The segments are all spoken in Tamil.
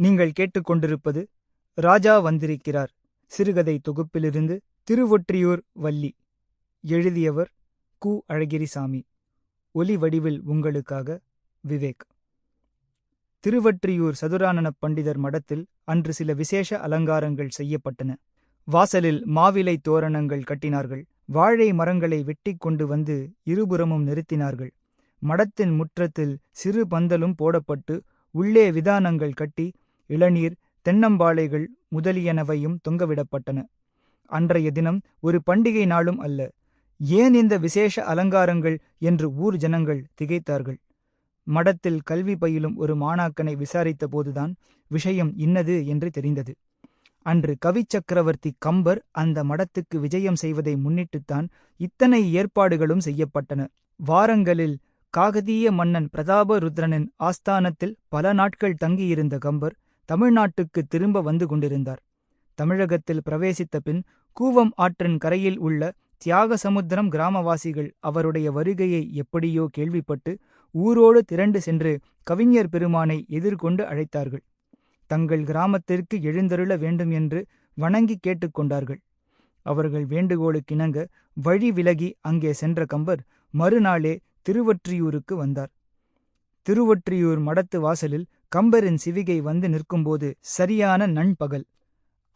நீங்கள் கேட்டுக்கொண்டிருப்பது ராஜா வந்திருக்கிறார். சிறுகதை தொகுப்பிலிருந்து திருவொற்றியூர் வள்ளி. எழுதியவர் கு. அழகிரிசாமி. ஒலி வடிவில் உங்களுக்காக விவேக். திருவற்றியூர் சதுரானன பண்டிதர் மடத்தில் அன்று சில விசேஷ அலங்காரங்கள் செய்யப்பட்டன. வாசலில் மாவிலை தோரணங்கள் கட்டினார்கள். வாழை மரங்களை வெட்டிக் கொண்டு வந்து இருபுறமும் நிறுத்தினார்கள். மடத்தின் முற்றத்தில் சிறு பந்தலும் போடப்பட்டு உள்ளே விதானங்கள் கட்டி இளநீர் தென்னம்பாளைகள் முதலியனவையும் தொங்கவிடப்பட்டன. அன்றைய தினம் ஒரு பண்டிகை நாளும் அல்ல. ஏன் இந்த விசேஷ அலங்காரங்கள் என்று ஊர் ஜனங்கள் திகைத்தார்கள். மடத்தில் கல்வி பயிலும் ஒரு மாணாக்கனை விசாரித்த போதுதான் விஷயம் இன்னது என்று தெரிந்தது. அன்று கவிச்சக்கரவர்த்தி கம்பர் அந்த மடத்துக்கு விஜயம் செய்வதை முன்னிட்டுத்தான் இத்தனை ஏற்பாடுகளும் செய்யப்பட்டன. வாரங்களில் காகதீய மன்னன் பிரதாபருத்ரனின் ஆஸ்தானத்தில் பல நாட்கள் தங்கியிருந்த கம்பர் தமிழ்நாட்டுக்கு திரும்ப வந்து கொண்டிருந்தார். தமிழகத்தில் பிரவேசித்த பின் கூவம் ஆற்றின் கரையில் உள்ள தியாகசமுத்திரம் கிராமவாசிகள் அவருடைய வருகையை எப்படியோ கேள்விப்பட்டு ஊரோடு திரண்டு சென்று கவிஞர் பெருமானை எதிர்கொண்டு அழைத்தார்கள். தங்கள் கிராமத்திற்கு எழுந்தருள வேண்டும் என்று வணங்கி கேட்டுக்கொண்டார்கள் அவர்கள் வேண்டுகோளுக்கிணங்க வழி விலகி அங்கே சென்ற கம்பர் மறுநாளே திருவற்றியூருக்கு வந்தார். திருவொற்றியூர் மடத்து வாசலில் கம்பரின் சிவிகை வந்து நிற்கும்போது சரியான நண்பகல்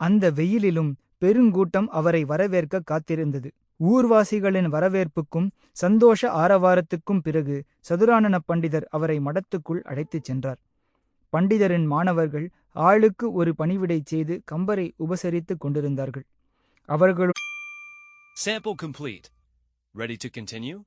அந்த வெயிலிலும் பெருங்கூட்டம் அவரை வரவேற்க காத்திருந்தது ஊர்வாசிகளின் வரவேற்புக்கும் சந்தோஷ ஆரவாரத்துக்கும் பிறகு சதுரானன பண்டிதர் அவரை மடத்துக்குள் அழைத்துச் சென்றார் பண்டிதரின் மாணவர்கள் ஆளுக்கு ஒரு பணிவிடை செய்து கம்பரை உபசரித்துக் கொண்டிருந்தார்கள் அவர்களும் Sample complete. Ready to continue?